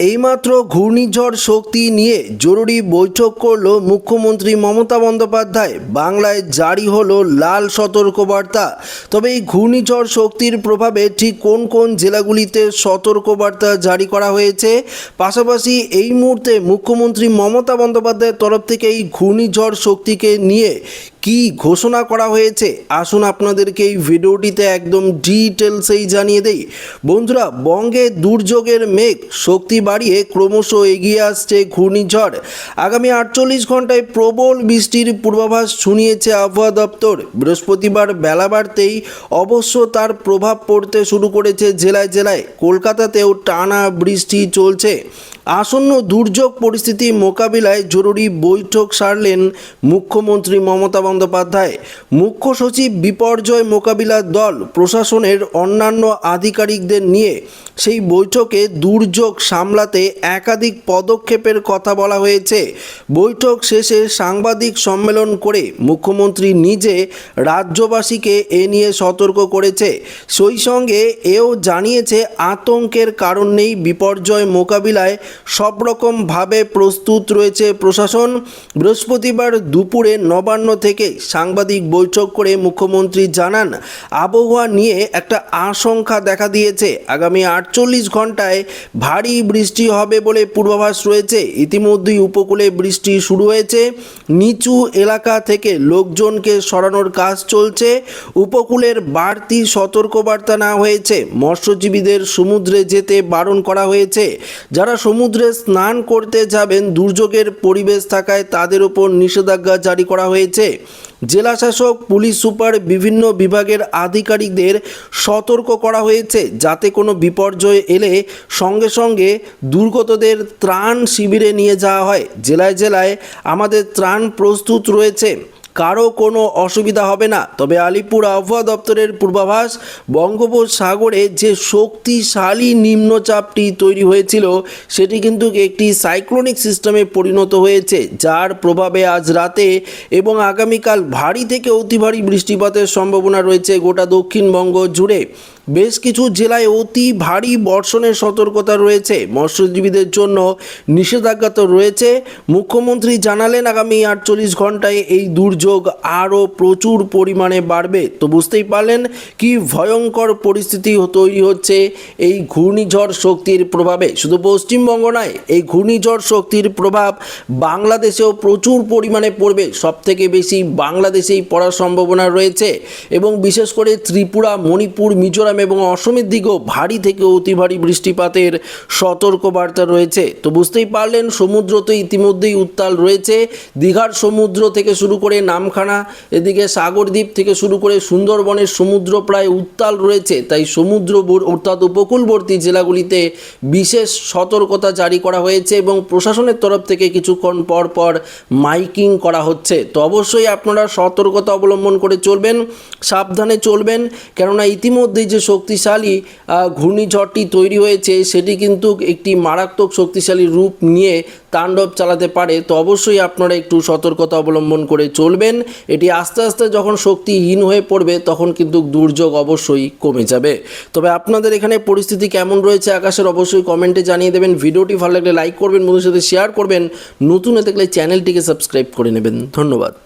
এইমাত্র ঘূর্ণিঝড় শক্তি নিয়ে জরুরি বৈঠক করল মুখ্যমন্ত্রী মমতা বন্দ্যোপাধ্যায়। বাংলায় জারি হলো লাল সতর্কবার্তা। তবে এই ঘূর্ণিঝড় শক্তির প্রভাবে ঠিক কোন কোন জেলাগুলিতে সতর্কবার্তা জারি করা হয়েছে? পাশাপাশি এই মুহূর্তে মুখ্যমন্ত্রী মমতা বন্দ্যোপাধ্যায়ের তরফ থেকে এই ঘূর্ণিঝড় শক্তিকে নিয়ে কি ঘোষণা করা হয়েছে? আসুন আপনাদেরকে এই ভিডিওটিতে একদম ডিটেলসেই জানিয়ে দেই। বন্ধুরা, বঙ্গে দুর্যোগের মেঘ শক্তি বাড়িয়ে ক্রমশ এগিয়ে আসছে ঘূর্ণিঝড়। আগামী আটচল্লিশ ঘন্টায় প্রবল বৃষ্টির পূর্বাভাস শুনিয়েছে আবহাওয়া দপ্তর। বৃহস্পতিবার বেলা বাড়তেই অবশ্য তার প্রভাব পড়তে শুরু করেছে জেলায় জেলায়। কলকাতাতেও টানা বৃষ্টি চলছে। আসন্ন দুর্যোগ পরিস্থিতি মোকাবিলায় জরুরি বৈঠক সারলেন মুখ্যমন্ত্রী মমতা বন্দ্যোপাধ্যায়, মুখ্য সচিব বিপর্যয় মোকাবিলার দল, প্রশাসনের অন্যান্য আধিকারিকদের নিয়ে সেই বৈঠকে দুর্যোগ সামলাতে একাধিক পদক্ষেপের কথা বলা হয়েছে। বৈঠক শেষে সাংবাদিক সম্মেলন করে মুখ্যমন্ত্রী নিজে রাজ্যবাসীকে এ নিয়ে সতর্ক করেছে। সেই সঙ্গে এও জানিয়েছে, আতঙ্কের কারণ নেই, বিপর্যয় মোকাবিলায় সব রকমভাবে প্রস্তুত রয়েছে প্রশাসন। বৃহস্পতিবার দুপুরে নবান্ন থেকে সাংবাদিক বৈঠক করে মুখ্যমন্ত্রী জানান, আবহাওয়া নিয়ে একটা আশঙ্কা দেখা দিয়েছে। আগামী আটচল্লিশ ঘন্টায় ভারী বৃষ্টি হবে বলে পূর্বাভাস রয়েছে। ইতিমধ্যেই উপকূলে বৃষ্টি শুরু হয়েছে। নিচু এলাকা থেকে লোকজনকে সরানোর কাজ চলছে। উপকূলের বাড়তি সতর্কবার্তা নেওয়া হয়েছে। মৎস্যজীবীদের সমুদ্রে যেতে বারণ করা হয়েছে। যারা সমুদ্রে স্নান করতে যাবেন, দুর্যোগের পরিবেশ থাকায় তাদের ওপর নিষেধাজ্ঞা জারি করা হয়েছে। জেলা শাসক পুলিশ সুপার, বিভিন্ন বিভাগের আধিকারিকদের সতর্ক করা হয়েছে যাতে কোনো বিপর্যয় এলে সঙ্গে সঙ্গে দুর্গতদের ত্রাণ শিবিরে নিয়ে যাওয়া হয়। জেলায় জেলায় আমাদের ত্রাণ প্রস্তুত রয়েছে। কারও কোনো অসুবিধা হবে না। তবে আলিপুর আবহাওয়া দপ্তরের পূর্বাভাস, বঙ্গোপসাগরে যে শক্তিশালী নিম্নচাপটি তৈরি হয়েছিল, সেটি কিন্তু একটি সাইক্লোনিক সিস্টেমে পরিণত হয়েছে, যার প্রভাবে আজ রাতে এবং আগামীকাল ভারী থেকে অতি ভারী বৃষ্টিপাতের সম্ভাবনা রয়েছে গোটা দক্ষিণবঙ্গ জুড়ে। বেশ কিছু জেলায় অতি ভারী বর্ষণের সতর্কতা রয়েছে। মৎস্যজীবীদের জন্য নিষেধাজ্ঞা তো রয়েছে। মুখ্যমন্ত্রী জানালেন, আগামী আটচল্লিশ ঘন্টায় এই দুর্যোগ আরও প্রচুর পরিমাণে বাড়বে। তো বুঝতেই পারলেন কি ভয়ঙ্কর পরিস্থিতি তৈরি হচ্ছে এই ঘূর্ণিঝড় শক্তির প্রভাবে। শুধু পশ্চিমবঙ্গ নয়, এই ঘূর্ণিঝড় শক্তির প্রভাব বাংলাদেশেও প্রচুর পরিমাণে পড়বে। সব থেকে বেশি বাংলাদেশেই পড়ার সম্ভাবনা রয়েছে এবং বিশেষ করে ত্রিপুরা, মণিপুর, মিজোরাম এবং অসমের দিকেও ভারী থেকে অতি ভারী বৃষ্টিপাতের সতর্কবার্তা রয়েছে। তো বুঝতেই পারলেন সমুদ্র তো ইতিমধ্যেই উত্তাল রয়েছে। দীঘার সমুদ্র থেকে শুরু করে নামখানা, এদিকে সাগরদ্বীপ থেকে শুরু করে সুন্দরবনের সমুদ্র প্রায় উত্তাল রয়েছে। তাই সমুদ্র অর্থাৎ উপকূলবর্তী জেলাগুলিতে বিশেষ সতর্কতা জারি করা হয়েছে এবং প্রশাসনের তরফ থেকে কিছুক্ষণ পর পর মাইকিং করা হচ্ছে। তো অবশ্যই আপনারা সতর্কতা অবলম্বন করে চলবেন, সাবধানে চলবেন। কেননা ইতিমধ্যেই যে শক্তিশালী ঘূর্ণিঝড়টি তৈরি হয়েছে, সেটি কিন্তু একটি মারাত্মক শক্তিশালী রূপ নিয়ে তাণ্ডব চালাতে পারে। তো অবশ্যই আপনারা একটু সতর্কতা অবলম্বন করে চলবেন। এটি আস্তে আস্তে যখন শক্তিহীন হয়ে পড়বে, তখন কিন্তু দুর্যোগ অবশ্যই কমে যাবে। তবে আপনাদের এখানে পরিস্থিতি কেমন রয়েছে আকাশের, অবশ্যই কমেন্টে জানিয়ে দেবেন। ভিডিওটি ভালো লাগলে লাইক করবেন, বন্ধুদের সাথে শেয়ার করবেন। নতুন হয়ে থাকলে চ্যানেলটিকে সাবস্ক্রাইব করে নেবেন। ধন্যবাদ।